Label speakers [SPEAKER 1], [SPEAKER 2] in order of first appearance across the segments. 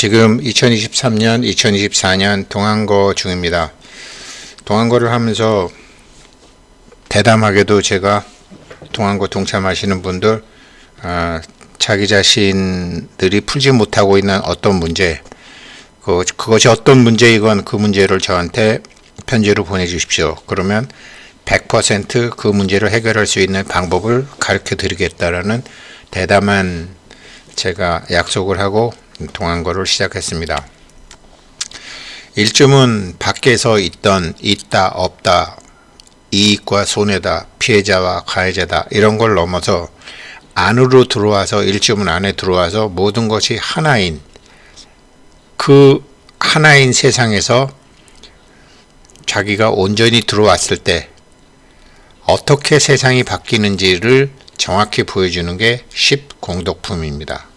[SPEAKER 1] 지금 2023년, 2024년 동안거 중입니다. 동안거를 하면서 대담하게도 제가 동안거 동참하시는 분들 아, 자기 자신들이 풀지 못하고 있는 어떤 문제 그, 그것이 어떤 문제이건 그 문제를 저한테 편지로 보내주십시오. 그러면 100%그 문제를 해결할 수 있는 방법을 가르쳐 드리겠다라는 대담한 제가 약속을 하고 동안거를 시작했습니다. 일점은 밖에서 있던 있다 없다 이익과 손해다 피해자와 가해자다 이런 걸 넘어서 안으로 들어와서 일점은 안에 들어와서 모든 것이 하나인 그 하나인 세상에서 자기가 온전히 들어왔을 때 어떻게 세상이 바뀌는지를 정확히 보여주는 게 10 공덕품입니다.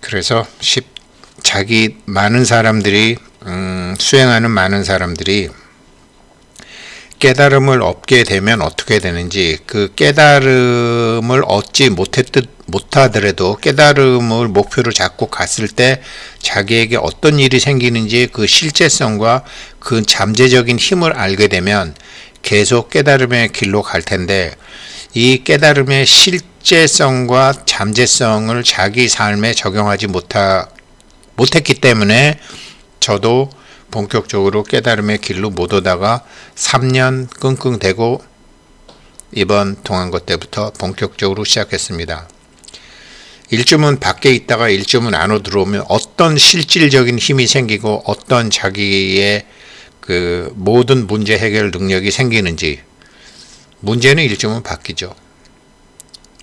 [SPEAKER 1] 그래서 10 자기 많은 사람들이 음, 수행하는 많은 사람들이 깨달음을 얻게 되면 어떻게 되는지 그 깨달음을 얻지 못했듯 못하더라도 깨달음을 목표로 잡고 갔을 때 자기에게 어떤 일이 생기는지 그 실제성과 그 잠재적인 힘을 알게 되면 계속 깨달음의 길로 갈 텐데 이 깨달음의 실제성과 잠재성을 자기 삶에 적용하지 못하, 못했기 때문에 저도 본격적으로 깨달음의 길로 못 오다가 3년 끙끙대고 이번 동안것 때부터 본격적으로 시작했습니다. 일주문 밖에 있다가 일주문 안으로 들어오면 어떤 실질적인 힘이 생기고 어떤 자기의 그 모든 문제 해결 능력이 생기는지 문제는 일주문 바뀌죠.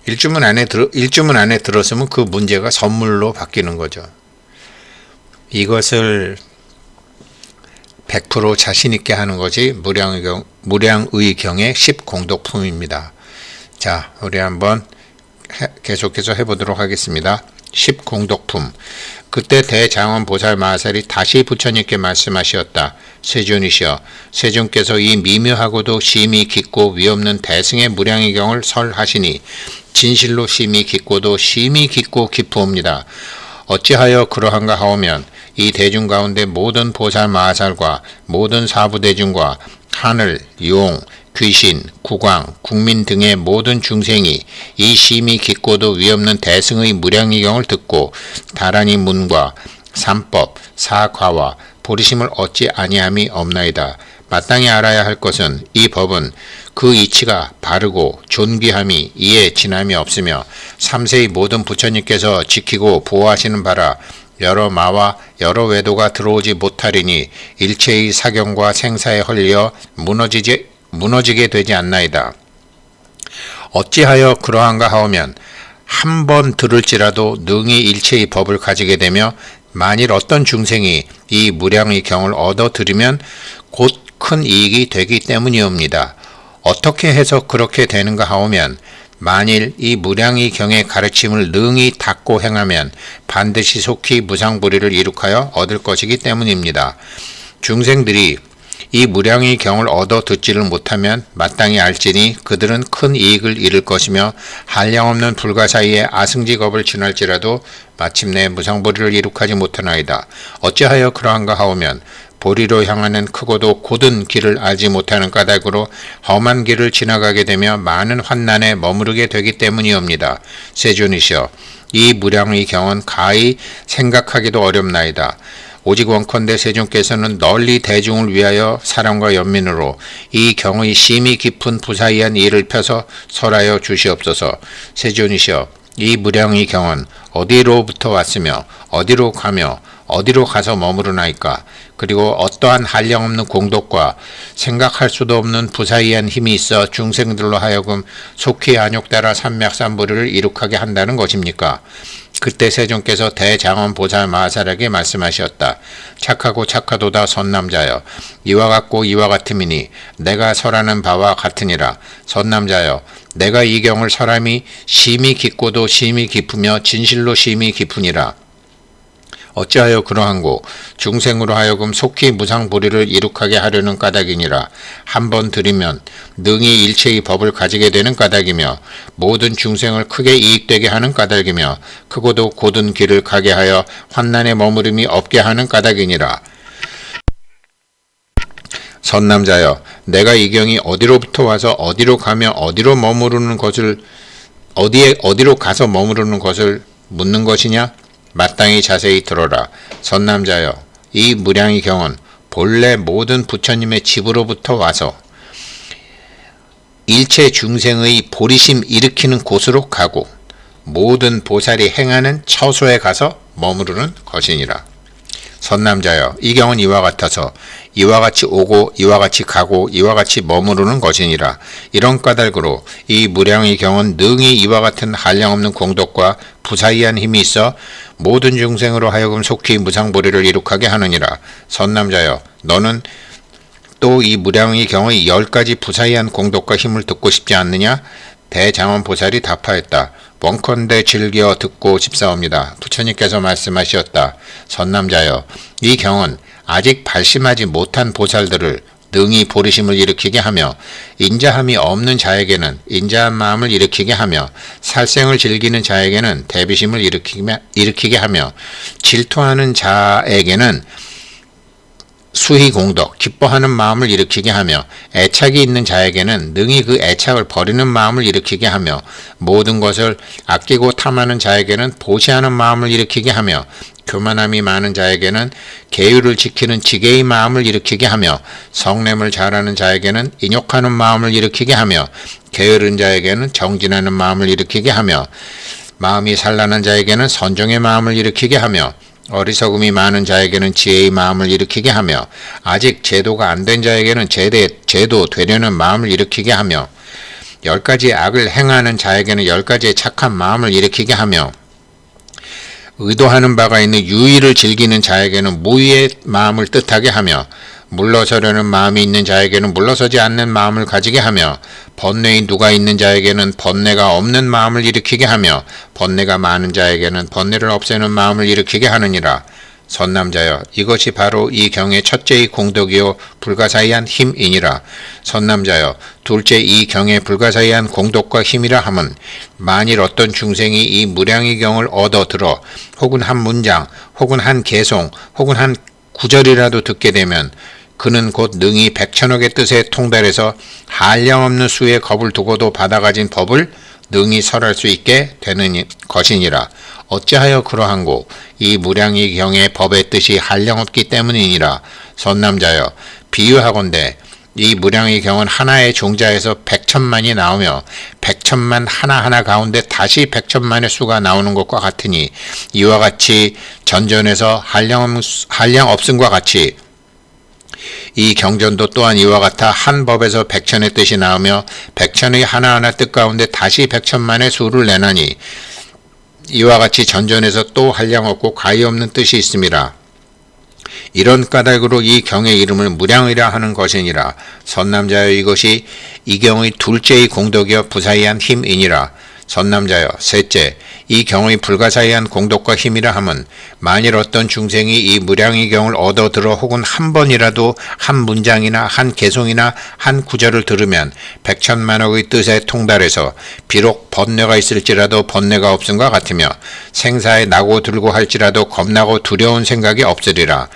[SPEAKER 1] 일주문 안에 들어 일주문 안에 들었으면 그 문제가 선물로 바뀌는 거죠. 이것을 100% 자신 있게 하는 것이 무량의경 무량의경의 10 공덕품입니다. 자, 우리 한번 해, 계속해서 해 보도록 하겠습니다. 10공덕품. 그때 대장원 보살 마살이 다시 부처님께 말씀하셨다. 세존이시여, 세존께서 이 미묘하고도 심히 깊고 위없는 대승의 무량의 경을 설하시니 진실로 심히 깊고도 심히 깊고 깊으옵니다. 어찌하여 그러한가 하오면 이 대중 가운데 모든 보살 마살과 모든 사부 대중과 하늘, 용, 귀신, 국왕, 국민 등의 모든 중생이 이 심히 깊고도 위없는 대승의 무량의경을 듣고 다란히 문과 삼법, 사과와 보리심을 얻지 아니함이 없나이다. 마땅히 알아야 할 것은 이 법은 그 이치가 바르고 존귀함이 이에 진함이 없으며 삼세의 모든 부처님께서 지키고 보호하시는 바라 여러 마와 여러 외도가 들어오지 못하리니 일체의 사경과 생사에 헐려 무너지지 무너지게 되지 않나이다. 어찌하여 그러한가 하오면 한 번 들을지라도 능히 일체의 법을 가지게 되며 만일 어떤 중생이 이 무량의 경을 얻어 들으면 곧 큰 이익이 되기 때문이옵니다. 어떻게 해서 그렇게 되는가 하오면 만일 이 무량의 경의 가르침을 능히 닦고 행하면 반드시 속히 무상불의를 이룩하여 얻을 것이기 때문입니다. 중생들이 이 무량의 경을 얻어 듣지를 못하면 마땅히 알지니 그들은 큰 이익을 잃을 것이며 한량없는 불가사의에 아승직업을 지날지라도 마침내 무상보리를 이룩하지 못하나이다. 어찌하여 그러한가 하오면 보리로 향하는 크고도 곧은 길을 알지 못하는 까닭으로 험한 길을 지나가게 되며 많은 환난에 머무르게 되기 때문이옵니다. 세존이시여 이 무량의 경은 가히 생각하기도 어렵나이다. 오직 원컨대 세종께서는 널리 대중을 위하여 사랑과 연민으로 이 경의 심히 깊은 부사이한 일을 펴서 설하여 주시옵소서. 세존이시여 이 무량의 경은 어디로부터 왔으며 어디로 가며 어디로 가서 머무르나이까 그리고 어떠한 한량 없는 공덕과 생각할 수도 없는 부사이한 힘이 있어 중생들로 하여금 속히 안욕따라 산맥산부를 이룩하게 한다는 것입니까? 그때 세종께서 대장원 보살 마살에게 말씀하셨다. 착하고 착하도다 선남자여. 이와 같고 이와 같음이니 내가 설하는 바와 같으니라. 선남자여 내가 이 경을 사람이 심히 깊고도 심히 깊으며 진실로 심히 깊으니라 어찌하여 그러한고 중생으로 하여금 속히 무상불의를 이룩하게 하려는 까닭이니라. 한 번 들이면 능히 일체의 법을 가지게 되는 까닭이며 모든 중생을 크게 이익되게 하는 까닭이며 크고도 곧은 길을 가게 하여 환난에 머무름이 없게 하는 까닭이니라. 선남자여 내가 이 경이 어디로부터 와서 어디로 가며 어디로 머무르는 것을 어디에 어디로 가서 머무르는 것을 묻는 것이냐 마땅히 자세히 들어라 선남자여 이 무량의 경은 본래 모든 부처님의 집으로부터 와서 일체 중생의 보리심 일으키는 곳으로 가고 모든 보살이 행하는 처소에 가서 머무르는 것이니라. 선남자여 이 경은 이와 같아서 이와 같이 오고 이와 같이 가고 이와 같이 머무르는 것이니라 이런 까닭으로 이 무량의 경은 능히 이와 같은 한량없는 공덕과 부사이한 힘이 있어 모든 중생으로 하여금 속히 무상보리를 이룩하게 하느니라 선남자여 너는 또 이 무량의 경의 열 가지 부사이한 공덕과 힘을 듣고 싶지 않느냐 대장원 보살이 답하였다. 원컨대 즐겨 듣고 싶사옵니다. 부처님께서 말씀하셨다. 선남자여, 이 경은 아직 발심하지 못한 보살들을 능히 보리심을 일으키게 하며 인자함이 없는 자에게는 인자한 마음을 일으키게 하며 살생을 즐기는 자에게는 대비심을 일으키게 하며 질투하는 자에게는 수희 공덕, 기뻐하는 마음을 일으키게 하며 애착이 있는 자에게는 능히 그 애착을 버리는 마음을 일으키게 하며 모든 것을 아끼고 탐하는 자에게는 보시하는 마음을 일으키게 하며 교만함이 많은 자에게는 계율을 지키는 지게의 마음을 일으키게 하며 성냄을 잘하는 자에게는 인욕하는 마음을 일으키게 하며 게으른 자에게는 정진하는 마음을 일으키게 하며 마음이 산란한 자에게는 선정의 마음을 일으키게 하며 어리석음이 많은 자에게는 지혜의 마음을 일으키게 하며 아직 제도가 안 된 자에게는 제대, 제도 되려는 마음을 일으키게 하며 열 가지 악을 행하는 자에게는 열 가지의 착한 마음을 일으키게 하며 의도하는 바가 있는 유의를 즐기는 자에게는 무의의 마음을 뜻하게 하며 물러서려는 마음이 있는 자에게는 물러서지 않는 마음을 가지게 하며 번뇌인 누가 있는 자에게는 번뇌가 없는 마음을 일으키게 하며 번뇌가 많은 자에게는 번뇌를 없애는 마음을 일으키게 하느니라. 선남자여 이것이 바로 이 경의 첫째의 공덕이요 불가사의한 힘이니라 선남자여 둘째 이 경의 불가사의한 공덕과 힘이라 함은 만일 어떤 중생이 이 무량의 경을 얻어 들어 혹은 한 문장 혹은 한 개송 혹은 한 구절이라도 듣게 되면 그는 곧 능히 백천억의 뜻에 통달해서 한량없는 수의 겁을 두고도 받아가진 법을 능히 설할 수 있게 되는 것이니라. 어찌하여 그러한고 이 무량의 경의 법의 뜻이 한량없기 때문이니라. 선남자여 비유하건대 이 무량의 경은 하나의 종자에서 백천만이 나오며 백천만 하나하나 가운데 다시 백천만의 수가 나오는 것과 같으니 이와 같이 전전에서 한량, 한량 없음과 같이 이 경전도 또한 이와 같아 한 법에서 백천의 뜻이 나오며 백천의 하나하나 뜻 가운데 다시 백천만의 수를 내나니 이와 같이 전전에서 또 한량 없고 가히 없는 뜻이 있습니다. 이런 까닭으로 이 경의 이름을 무량이라 하는 것이니라. 선남자여 이것이 이 경의 둘째의 공덕이여 부사이한 힘이니라. 선남자여 셋째 이 경의 불가사의한 공덕과 힘이라 함은 만일 어떤 중생이 이 무량의 경을 얻어 들어 혹은 한 번이라도 한 문장이나 한 개송이나 한 구절을 들으면 백천만억의 뜻에 통달해서 비록 번뇌가 있을지라도 번뇌가 없음과 같으며 생사에 나고 들고 할지라도 겁나고 두려운 생각이 없으리라.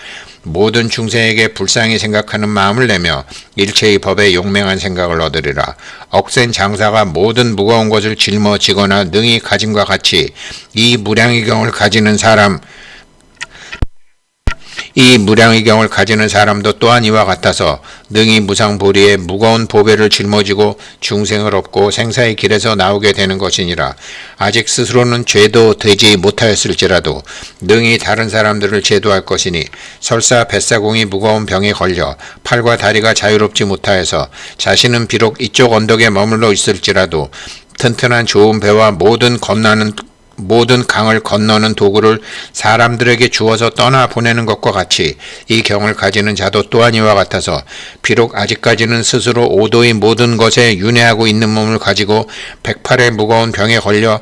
[SPEAKER 1] 모든 중생에게 불쌍히 생각하는 마음을 내며 일체의 법에 용맹한 생각을 얻으리라. 억센 장사가 모든 무거운 것을 짊어지거나 능히 가짐과 같이 이 무량의 경을 가지는 사람 이 무량의 경을 가지는 사람도 또한 이와 같아서 능히 무상보리에 무거운 보배를 짊어지고 중생을 얻고 생사의 길에서 나오게 되는 것이니라. 아직 스스로는 죄도 되지 못하였을지라도 능히 다른 사람들을 제도할 것이니 설사 뱃사공이 무거운 병에 걸려 팔과 다리가 자유롭지 못하여서 자신은 비록 이쪽 언덕에 머물러 있을지라도 튼튼한 좋은 배와 모든 건나는 모든 강을 건너는 도구를 사람들에게 주어서 떠나 보내는 것과 같이 이 경을 가지는 자도 또한 이와 같아서 비록 아직까지는 스스로 오도의 모든 것에 윤회하고 있는 몸을 가지고 백팔의 무거운 병에 걸려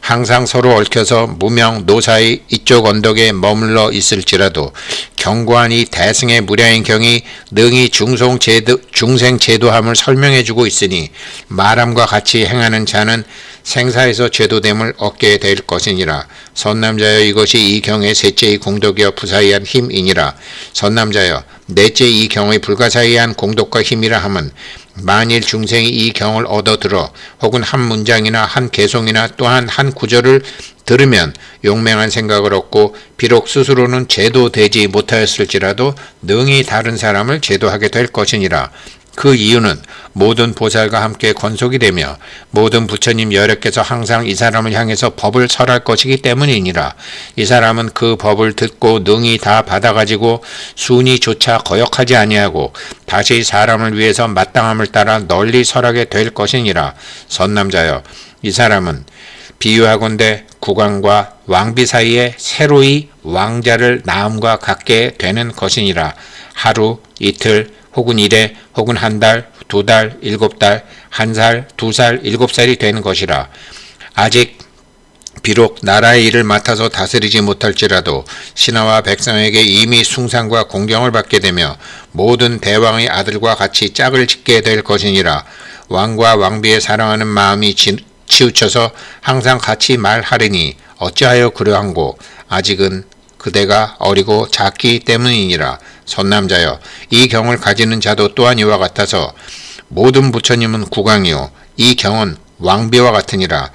[SPEAKER 1] 항상 서로 얽혀서 무명 노사의 이쪽 언덕에 머물러 있을지라도 경고한 이 대승의 무량인 경이 능히 중송 제도, 중생 제도함을 설명해주고 있으니 말함과 같이 행하는 자는 생사에서 제도됨을 얻게 될 것이니라. 선남자여 이것이 이 경의 셋째의 공덕이여 부사이한 힘이니라. 선남자여 넷째 이 경의 불가사의한 공덕과 힘이라 함은 만일 중생이 이 경을 얻어들어 혹은 한 문장이나 한 개송이나 또한 한 구절을 들으면 용맹한 생각을 얻고 비록 스스로는 제도되지 못하였을지라도 능히 다른 사람을 제도하게 될 것이니라. 그 이유는 모든 보살과 함께 건속이 되며 모든 부처님 여력께서 항상 이 사람을 향해서 법을 설할 것이기 때문이니라. 이 사람은 그 법을 듣고 능히 다 받아가지고 순위조차 거역하지 아니하고 다시 사람을 위해서 마땅함을 따라 널리 설하게 될 것이니라. 선남자여, 이 사람은 비유하건대 국왕과 왕비 사이에 새로이 왕자를 낳음과 같게 되는 것이니라. 하루, 이틀, 혹은 일해, 혹은 한 달, 두 달, 일곱 달, 한 살, 두 살, 일곱 살이 되는 것이라. 아직 비록 나라의 일을 맡아서 다스리지 못할지라도 신하와 백성에게 이미 숭상과 공경을 받게 되며 모든 대왕의 아들과 같이 짝을 짓게 될 것이니라. 왕과 왕비의 사랑하는 마음이 지, 치우쳐서 항상 같이 말하리니 어찌하여 그러한고 아직은 그대가 어리고 작기 때문이니라. 선남자여 이 경을 가지는 자도 또한 이와 같아서 모든 부처님은 국왕이요 이 경은 왕비와 같으니라.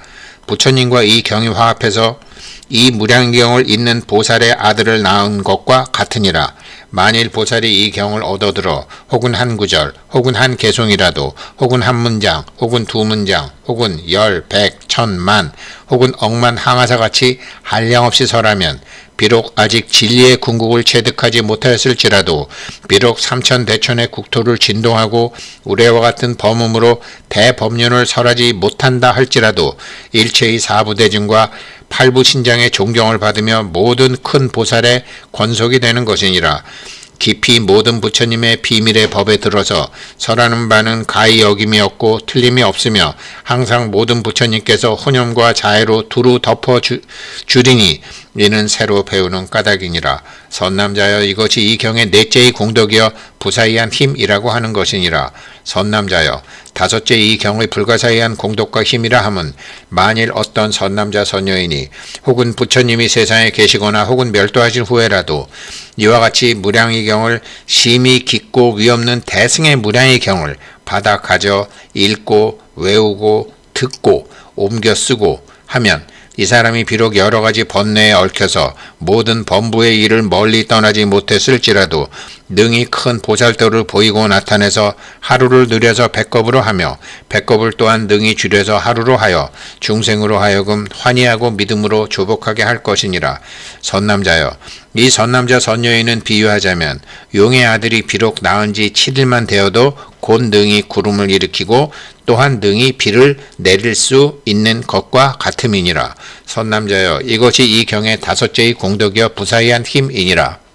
[SPEAKER 1] 부처님과 이 경이 화합해서 이 무량경을 잇는 보살의 아들을 낳은 것과 같으니라. 만일 보살이 이 경을 얻어들어 혹은 한 구절, 혹은 한 개송이라도, 혹은 한 문장, 혹은 두 문장, 혹은 열, 백, 천, 만, 혹은 억만 항아사 같이 한량없이 설하면 비록 아직 진리의 궁극을 체득하지 못하였을지라도 비록 삼천 대천의 국토를 진동하고 우레와 같은 범음으로 대법륜을 설하지 못한다 할지라도 일체의 사부대중과 팔부 신장의 존경을 받으며 모든 큰 보살의 권속이 되는 것이니라. 깊이 모든 부처님의 비밀의 법에 들어서 설하는 바는 가히 여김이 없고 틀림이 없으며 항상 모든 부처님께서 혼념과 자애로 두루 덮어 주, 주리니 이는 새로 배우는 까닭이니라. 선남자여 이것이 이 경의 넷째의 공덕이여 부사이한 힘이라고 하는 것이니라. 선남자여 다섯째 이 경의 불가사의한 공덕과 힘이라 함은 만일 어떤 선남자 선녀이니 혹은 부처님이 세상에 계시거나 혹은 멸도하신 후에라도 이와 같이 무량의 경을 심히 깊고 위없는 대승의 무량의 경을 받아 가져 읽고 외우고 듣고 옮겨 쓰고 하면 이 사람이 비록 여러 가지 번뇌에 얽혀서 모든 범부의 일을 멀리 떠나지 못했을지라도 능히 큰 보살도를 보이고 나타내서 하루를 느려서 배꼽으로 하며 배꼽을 또한 능히 줄여서 하루로 하여 중생으로 하여금 환희하고 믿음으로 조복하게 할 것이니라. 선남자여 이 선남자 선녀인은 비유하자면 용의 아들이 비록 낳은 지 7일만 되어도 곧 능히 구름을 일으키고 또한 능히 비를 내릴 수 있는 것과 같음이니라. 선남자여 이것이 이 경의 다섯째의 공덕이여 부사이한 힘이니라.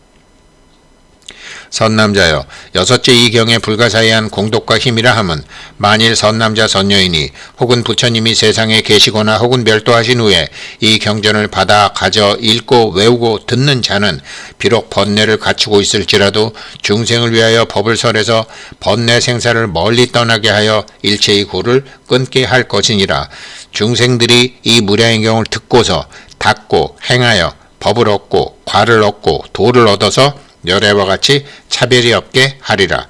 [SPEAKER 1] 선남자여 여섯째 이 경의 불가사의한 공덕과 힘이라 함은 만일 선남자 선녀이니 혹은 부처님이 세상에 계시거나 혹은 멸도하신 후에 이 경전을 받아 가져 읽고 외우고 듣는 자는 비록 번뇌를 갖추고 있을지라도 중생을 위하여 법을 설해서 번뇌 생사를 멀리 떠나게 하여 일체의 고를 끊게 할 것이니라. 중생들이 이 무량의 경을 듣고서 닫고 행하여 법을 얻고 과를 얻고 도를 얻어서 열애와 같이 차별이 없게 하리라.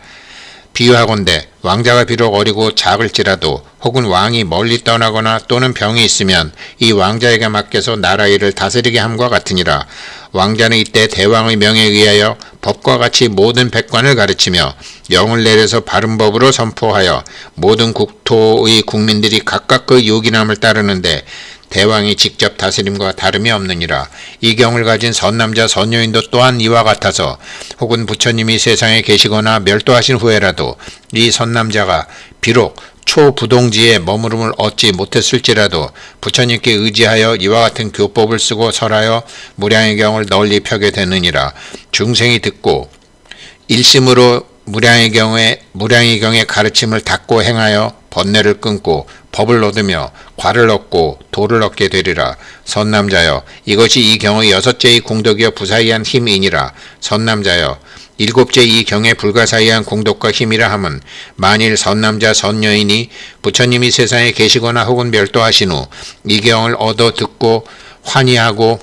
[SPEAKER 1] 비유하건대 왕자가 비록 어리고 작을지라도 혹은 왕이 멀리 떠나거나 또는 병이 있으면 이 왕자에게 맡겨서 나라 일을 다스리게 함과 같으니라. 왕자는 이때 대왕의 명에 의하여 법과 같이 모든 백관을 가르치며 영을 내려서 바른 법으로 선포하여 모든 국토의 국민들이 각각 그 요긴함을 따르는데 대왕이 직접 다스림과 다름이 없느니라. 이 경을 가진 선남자 선녀인도 또한 이와 같아서 혹은 부처님이 세상에 계시거나 멸도하신 후에라도 이 선남자가 비록 초부동지에 머무름을 얻지 못했을지라도 부처님께 의지하여 이와 같은 교법을 쓰고 설하여 무량의 경을 널리 펴게 되느니라. 중생이 듣고 일심으로 무량의 경우에 무량의 경의 가르침을 닫고 행하여 번뇌를 끊고 법을 얻으며 과를 얻고 도를 얻게 되리라. 선남자여 이것이 이 경의 여섯째의 공덕이여 부사이한 힘이니라. 선남자여 일곱째 이 경에 불가사의한 공덕과 힘이라 함은 만일 선남자 선여인이 부처님이 세상에 계시거나 혹은 멸도하신 후 이 경을 얻어 듣고 환희하고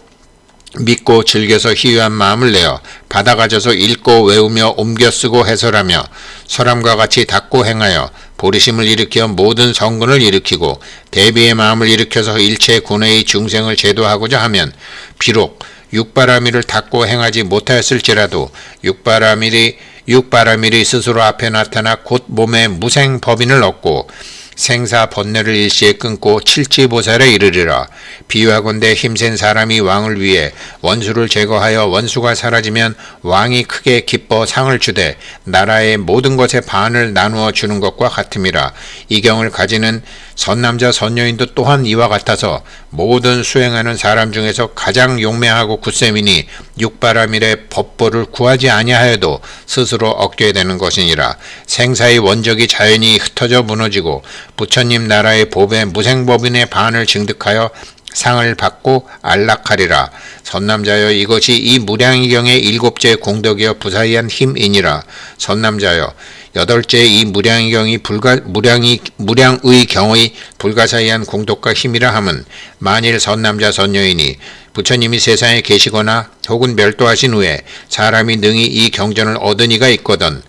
[SPEAKER 1] 믿고 즐겨서 희유한 마음을 내어 받아가져서 읽고 외우며 옮겨 쓰고 해설하며 설함과 같이 닦고 행하여 보리심을 일으켜 모든 성근을 일으키고 대비의 마음을 일으켜서 일체 군의 중생을 제도하고자 하면 비록 육바라밀을 닦고 행하지 못하였을지라도 육바라밀이 육바라밀이 스스로 앞에 나타나 곧 몸에 무생 법인을 얻고 생사 번뇌를 일시에 끊고 칠지보살에 이르리라. 비유하건대 힘센 사람이 왕을 위해 원수를 제거하여 원수가 사라지면 왕이 크게 기뻐 상을 주되 나라의 모든 것의 반을 나누어 주는 것과 같음이라. 이 경을 가지는 선남자 선녀인도 또한 이와 같아서 모든 수행하는 사람 중에서 가장 용맹하고 굳셈이니 육바라밀의 법보를 구하지 아니하여도 스스로 얻게 되는 것이니라. 생사의 원적이 자연히 흩어져 무너지고 부처님 나라의 법의 무생법인의 반을 증득하여 상을 받고 안락하리라. 선남자여 이것이 이 무량이경의 일곱째 공덕이여 부사이한 힘이니라. 선남자여 여덟째 이 무량의경이 불가 무량이 무량의 경의 불가사의한 공덕과 힘이라 함은 만일 선남자 선녀이니 부처님이 세상에 계시거나 혹은 멸도하신 후에 사람이 능히 이 경전을 얻은 이가 있거든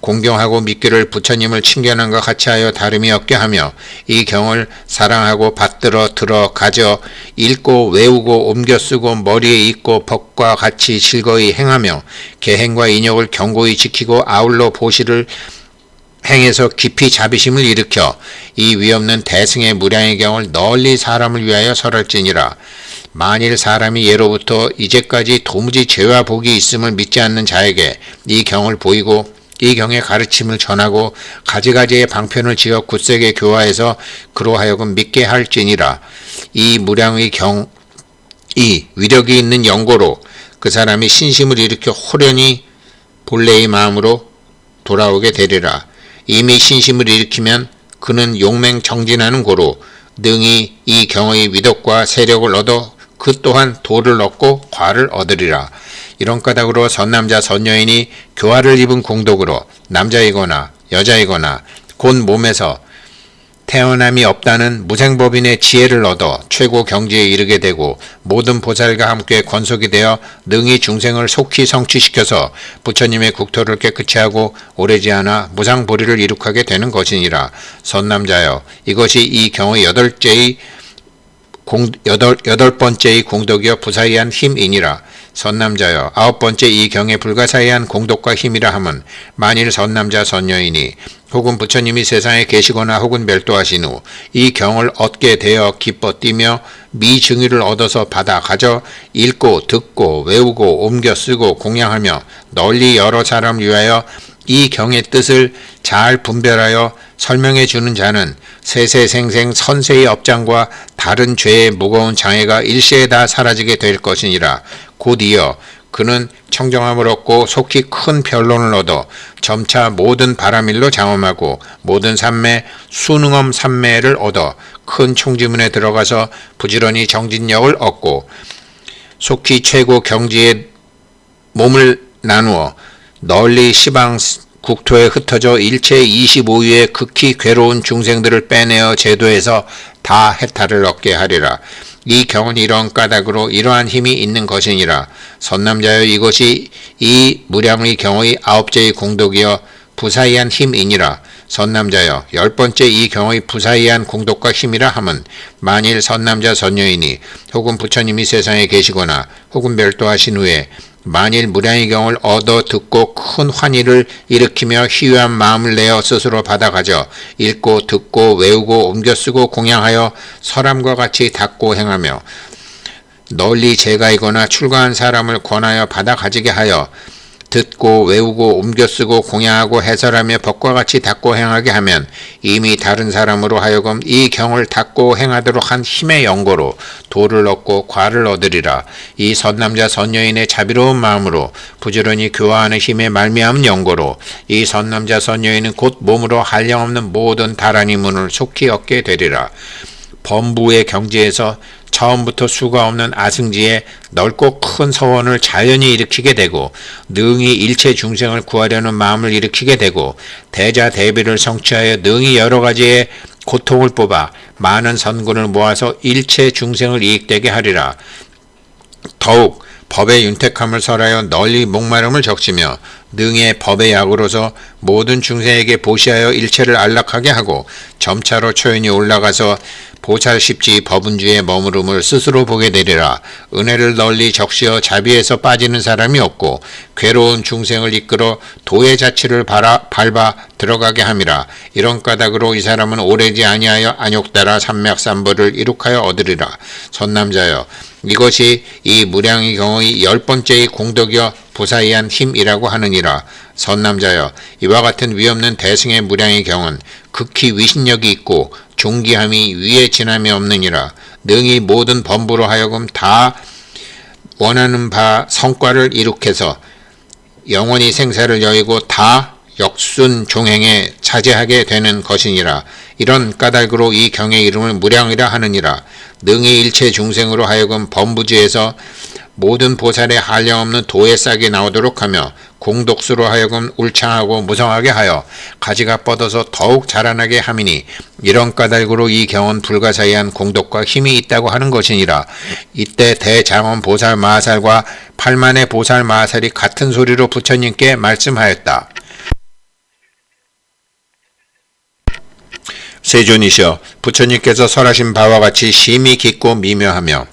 [SPEAKER 1] 공경하고 믿기를 부처님을 칭견한과 같이 하여 다름이 없게 하며 이 경을 사랑하고 받들어 들어 가져 읽고 외우고 옮겨 쓰고 머리에 읽고 법과 같이 즐거이 행하며 계행과 인욕을 경고히 지키고 아울러 보시를 행해서 깊이 자비심을 일으켜 이 위없는 대승의 무량의 경을 널리 사람을 위하여 설할지니라. 만일 사람이 예로부터 이제까지 도무지 죄와 복이 있음을 믿지 않는 자에게 이 경을 보이고 이 경의 가르침을 전하고 가지가지의 방편을 지어 굳세게 교화해서 그로 하여금 믿게 할지니라. 이 무량의 경, 이 위력이 있는 연고로 그 사람이 신심을 일으켜 호련히 본래의 마음으로 돌아오게 되리라. 이미 신심을 일으키면 그는 용맹 정진하는 고로 능히 이 경의 위덕과 세력을 얻어 그 또한 도를 얻고 과를 얻으리라. 이런 까닭으로 선남자 선여인이 교화를 입은 공덕으로 남자이거나 여자이거나 곧 몸에서 태어남이 없다는 무생법인의 지혜를 얻어 최고 경지에 이르게 되고 모든 보살과 함께 권속이 되어 능히 중생을 속히 성취시켜서 부처님의 국토를 깨끗이 하고 오래지 않아 무상보리를 이룩하게 되는 것이니라. 선남자여 이것이 이 경의 여덟째의 공, 여덟, 여덟 번째의 공덕이여 부사이한 힘이니라. 선남자여 아홉 번째 이 경에 불가사의한 공덕과 힘이라 함은 만일 선남자 선녀이니 혹은 부처님이 세상에 계시거나 혹은 멸도하신 후 이 경을 얻게 되어 기뻐 뛰며 미증의를 얻어서 받아 가져 읽고 듣고 외우고 옮겨 쓰고 공양하며 널리 여러 사람 위하여 이 경의 뜻을 잘 분별하여 설명해 주는 자는 세세생생 선세의 업장과 다른 죄의 무거운 장애가 일시에 다 사라지게 될 것이니라. 곧이어 그는 청정함을 얻고 속히 큰 변론을 얻어 점차 모든 바라밀로 장엄하고 모든 산매 수능엄 산매를 얻어 큰 총지문에 들어가서 부지런히 정진력을 얻고 속히 최고 경지에 몸을 나누어 널리 시방 국토에 흩어져 일체 25위의 극히 괴로운 중생들을 빼내어 제도해서 다 해탈을 얻게 하리라. 이 경은 이러한 까닭으로 이러한 힘이 있는 것이니라. 선남자여 이것이 이 무량의 경의 아홉째의 공덕이여 부사이한 힘이니라. 선남자여 열 번째 이 경의 부사이한 공덕과 힘이라 함은 만일 선남자 선녀이니 혹은 부처님이 세상에 계시거나 혹은 멸도하신 후에 만일 무량의 경을 얻어 듣고 큰 환희를 일으키며 희유한 마음을 내어 스스로 받아가져 읽고 듣고 외우고 옮겨 쓰고 공양하여 설함과 같이 닦고 행하며 널리 제가이거나 출가한 사람을 권하여 받아 가지게 하여 듣고 외우고 옮겨쓰고 공양하고 해설하며 법과 같이 닦고 행하게 하면 이미 다른 사람으로 하여금 이 경을 닦고 행하도록 한 힘의 연고로 도를 얻고 과를 얻으리라. 이 선남자 선여인의 자비로운 마음으로 부지런히 교화하는 힘의 말미암은 연고로 이 선남자 선여인은 곧 몸으로 한량없는 모든 다란이 문을 속히 얻게 되리라. 범부의 경지에서 처음부터 수가 없는 아승지에 넓고 큰 서원을 자연히 일으키게 되고 능히 일체 중생을 구하려는 마음을 일으키게 되고 대자 대비를 성취하여 능히 여러 가지의 고통을 뽑아 많은 선군을 모아서 일체 중생을 이익되게 하리라. 더욱 법의 윤택함을 설하여 널리 목마름을 적시며 능의 법의 약으로서 모든 중생에게 보시하여 일체를 안락하게 하고 점차로 초연히 올라가서 보살십지 법은주의 머무름을 스스로 보게 되리라. 은혜를 널리 적시어 자비에서 빠지는 사람이 없고 괴로운 중생을 이끌어 도의 자치를 밟아, 밟아 들어가게 함이라. 이런 까닭으로 이 사람은 오래지 아니하여 안욕따라 삼맥삼벌을 이룩하여 얻으리라. 선남자여 이것이 이 무량의 경의 열 번째의 공덕이여 부사이한 힘이라고 하느니라. 선남자여 이와 같은 위없는 대승의 무량의 경은 극히 위신력이 있고 존귀함이 위에 지남이 없느니라. 능히 모든 범부로 하여금 다 원하는 바 성과를 이룩해서 영원히 생사를 여의고 다 역순 종행에 차지하게 되는 것이니라. 이런 까닭으로 이 경의 이름을 무량이라 하느니라. 능히 일체 중생으로 하여금 범부지에서 모든 보살의 한량없는 도에 싹이 나오도록 하며 공독수로 하여금 울창하고 무성하게 하여 가지가 뻗어서 더욱 자라나게 함이니 이런 까닭으로 이 경은 불가사의한 공덕과 힘이 있다고 하는 것이니라. 이때 대장원 보살 마살과 팔만의 보살 마살이 같은 소리로 부처님께 말씀하였다. 세존이시여 부처님께서 설하신 바와 같이 심히 깊고 미묘하며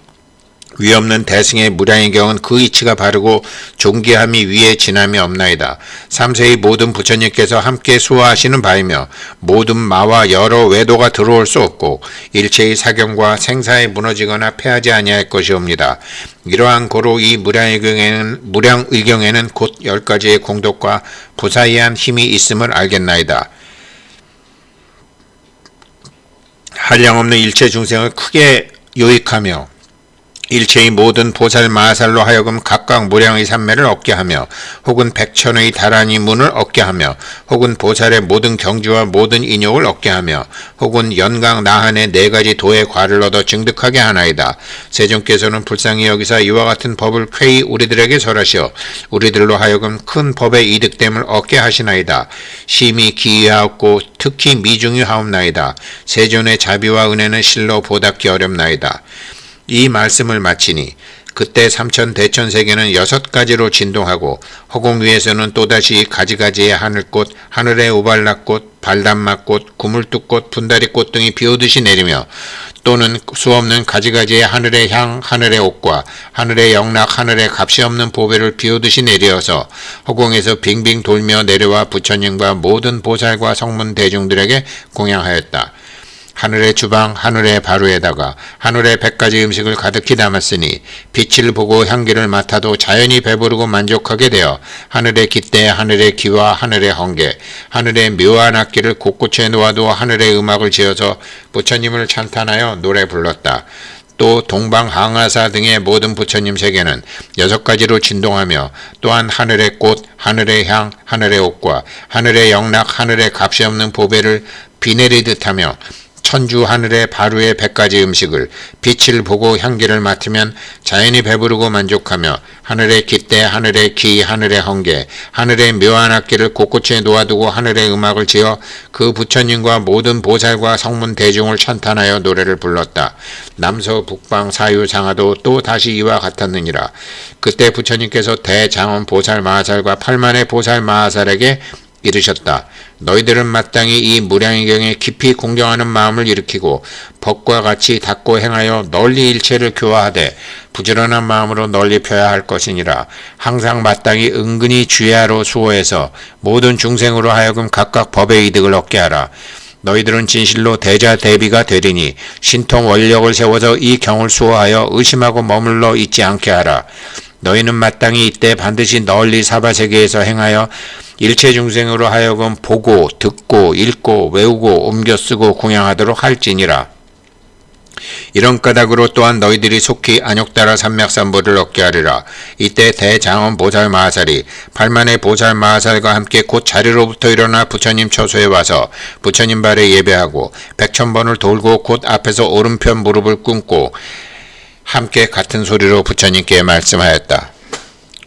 [SPEAKER 1] 위없는 대승의 무량의 경은 그 이치가 바르고 존귀함이 위에 지남이 없나이다. 삼세의 모든 부처님께서 함께 수화하시는 바이며 모든 마와 여러 외도가 들어올 수 없고 일체의 사경과 생사에 무너지거나 패하지 아니할 것이옵니다. 이러한 고로 이 무량의경에는 무량의경에는 곧 열 가지의 공덕과 부사이한 힘이 있음을 알겠나이다. 한량없는 일체 중생을 크게 요익하며 일체의 모든 보살 마살로 하여금 각각 무량의 삼매를 얻게 하며 혹은 백천의 다란이 문을 얻게 하며 혹은 보살의 모든 경주와 모든 인욕을 얻게 하며 혹은 연강 나한의 네 가지 도의 과를 얻어 증득하게 하나이다. 세종께서는 불쌍히 여기사 이와 같은 법을 쾌히 우리들에게 설하시어 우리들로 하여금 큰 법의 이득됨을 얻게 하시나이다. 심히 기이하옵고 특히 미중이 하옵나이다. 세존의 자비와 은혜는 실로 보답기 어렵나이다. 이 말씀을 마치니 그때 삼천 대천 세계는 여섯 가지로 진동하고 허공 위에서는 또다시 가지가지의 하늘꽃, 하늘의 오발락꽃, 발단막꽃, 구물뚝꽃, 분다리꽃 등이 비오듯이 내리며 또는 수없는 가지가지의 하늘의 향, 하늘의 옷과 하늘의 영락, 하늘의 값이 없는 보배를 비오듯이 내려서 허공에서 빙빙 돌며 내려와 부처님과 모든 보살과 성문 대중들에게 공양하였다. 하늘의 주방 하늘의 바로에다가 하늘의 백 가지 음식을 가득히 담았으니 빛을 보고 향기를 맡아도 자연히 배부르고 만족하게 되어 하늘의 깃대 하늘의 기와 하늘의 헌계 하늘의 묘한 악기를 곳곳에 놓아도 하늘의 음악을 지어서 부처님을 찬탄하여 노래 불렀다. 또 동방항하사 등의 모든 부처님 세계는 여섯 가지로 진동하며 또한 하늘의 꽃, 하늘의 향, 하늘의 옷과 하늘의 영락, 하늘의 값이 없는 보배를 비 내리듯 하며 천주 하늘의 바루의 백 가지 음식을 빛을 보고 향기를 맡으면 자연히 배부르고 만족하며 하늘의 깃대 하늘의 기 하늘의 헌계 하늘의 묘한 악기를 곳곳에 놓아두고 하늘의 음악을 지어 그 부처님과 모든 보살과 성문 대중을 찬탄하여 노래를 불렀다. 남서 북방 사유 장하도 또 다시 이와 같았느니라. 그때 부처님께서 대장원 보살 마하살과 팔만의 보살 마하살에게 이르셨다. 너희들은 마땅히 이 무량의 경에 깊이 공경하는 마음을 일으키고 법과 같이 닦고 행하여 널리 일체를 교화하되 부지런한 마음으로 널리 펴야 할 것이니라. 항상 마땅히 은근히 주야로 수호해서 모든 중생으로 하여금 각각 법의 이득을 얻게 하라. 너희들은 진실로 대자 대비가 되리니 신통 원력을 세워서 이 경을 수호하여 의심하고 머물러 있지 않게 하라. 너희는 마땅히 이때 반드시 널리 사바 세계에서 행하여 일체 중생으로 하여금 보고 듣고 읽고 외우고 옮겨 쓰고 공양하도록 할지니라. 이런 까닭으로 또한 너희들이 속히 안욕따라 삼맥삼보를 얻게 하리라. 이때 대장엄 보살 마하살이 팔만의 보살 마하살과 함께 곧 자리로부터 일어나 부처님 처소에 와서 부처님 발에 예배하고 백천번을 돌고 곧 앞에서 오른편 무릎을 꿇고 함께 같은 소리로 부처님께 말씀하였다.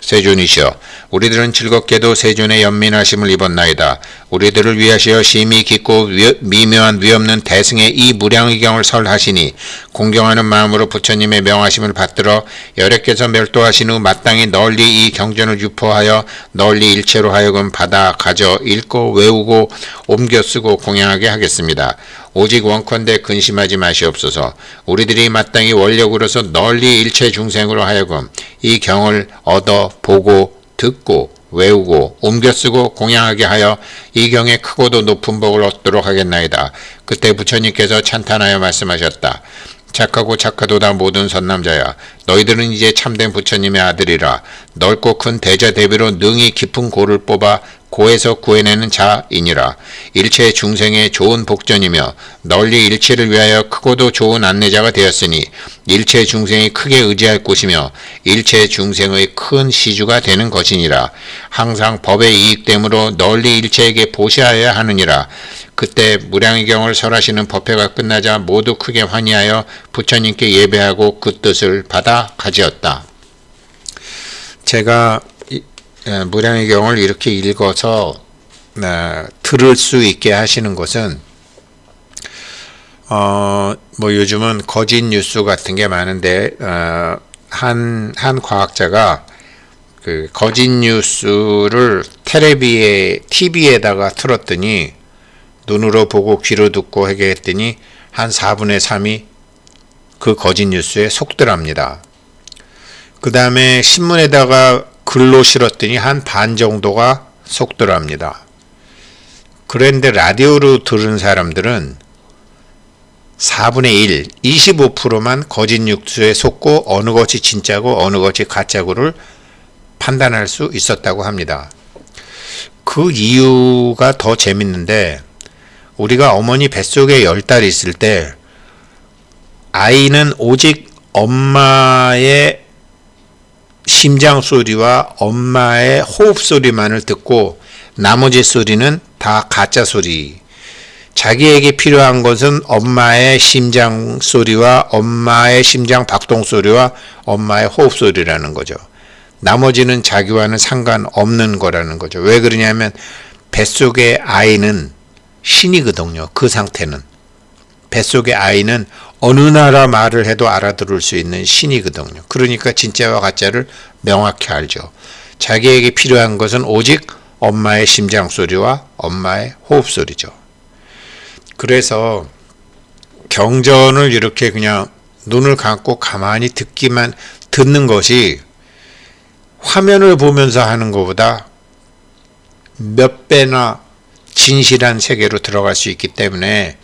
[SPEAKER 1] 세존이시여 우리들은 즐겁게도 세존의 연민하심을 입었나이다. 우리들을 위하시어 심히 깊고 위, 미묘한 위없는 대승의 이 무량의경을 설하시니 공경하는 마음으로 부처님의 명하심을 받들어 여력께서 멸도하신 후 마땅히 널리 이 경전을 유포하여 널리 일체로 하여금 받아 가져 읽고 외우고 옮겨 쓰고 공양하게 하겠습니다. 오직 원컨대 근심하지 마시옵소서. 우리들이 마땅히 원력으로서 널리 일체 중생으로 하여금 이 경을 얻어 보고 듣고 외우고 옮겨 쓰고 공양하게 하여 이 경에 크고도 높은 복을 얻도록 하겠나이다. 그때 부처님께서 찬탄하여 말씀하셨다. 착하고 착하도다 모든 선남자야. 너희들은 이제 참된 부처님의 아들이라. 넓고 큰 대자 대비로 능히 깊은 고를 뽑아 고에서 구해내는 자이니라. 일체 중생의 좋은 복전이며 널리 일체를 위하여 크고도 좋은 안내자가 되었으니 일체 중생이 크게 의지할 곳이며 일체 중생의 큰 시주가 되는 것이니라. 항상 법의 이익됨으로 널리 일체에게 보시하여야 하느니라. 그때 무량의 경을 설하시는 법회가 끝나자 모두 크게 환희하여 부처님께 예배하고 그 뜻을 받아 가지었다. 제가 예, 무량의 경을 이렇게 읽어서 어, 들을 수 있게 하시는 것은 어, 뭐 요즘은 거짓 뉴스 같은 게 많은데 어, 한, 한 과학자가 그 거짓 뉴스를 테레비에 TV에다가 틀었더니 눈으로 보고 귀로 듣고 하게 했더니 한 4분의 3이 그 거짓 뉴스에 속더랍니다. 그 다음에 신문에다가 글로 실었더니 한 반 정도가 속도랍니다. 그런데 라디오로 들은 사람들은 4분의 1, 25%만 거짓 뉴스에 속고 어느 것이 진짜고 어느 것이 가짜고를 판단할 수 있었다고 합니다. 그 이유가 더 재밌는데 우리가 어머니 뱃속에 열 달이 있을 때 아이는 오직 엄마의 심장 소리와 엄마의 호흡 소리만을 듣고 나머지 소리는 다 가짜 소리. 자기에게 필요한 것은 엄마의 심장 소리와 엄마의 심장 박동 소리와 엄마의 호흡 소리라는 거죠. 나머지는 자기와는 상관없는 거라는 거죠. 왜 그러냐면 뱃속의 아이는 신이거든요. 그 상태는. 뱃속의 아이는 어느 나라 말을 해도 알아들을 수 있는 신이거든요. 그러니까 진짜와 가짜를 명확히 알죠. 자기에게 필요한 것은 오직 엄마의 심장 소리와 엄마의 호흡 소리죠. 그래서 경전을 이렇게 그냥 눈을 감고 가만히 듣기만 듣는 것이 화면을 보면서 하는 것보다 몇 배나 진실한 세계로 들어갈 수 있기 때문에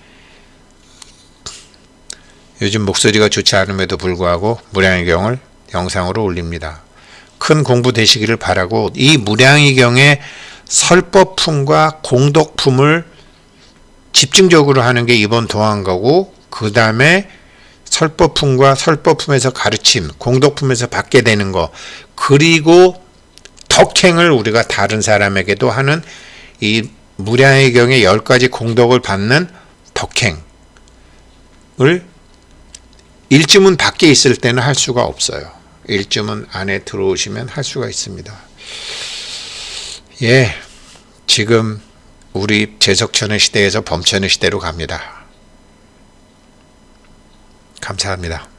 [SPEAKER 1] 요즘 목소리가 좋지 않음에도 불구하고 무량의경을 영상으로 올립니다. 큰 공부 되시기를 바라고 이 무량의경의 설법품과 공덕품을 집중적으로 하는 게 이번 도안거고 그 다음에 설법품과 설법품에서 가르침, 공덕품에서 받게 되는 거 그리고 덕행을 우리가 다른 사람에게도 하는 이 무량의 경의 열 가지 공덕을 받는 덕행을 일주문 밖에 있을 때는 할 수가 없어요. 일주문 안에 들어오시면 할 수가 있습니다. 예, 지금 우리 제석천의 시대에서 범천의 시대로 갑니다. 감사합니다.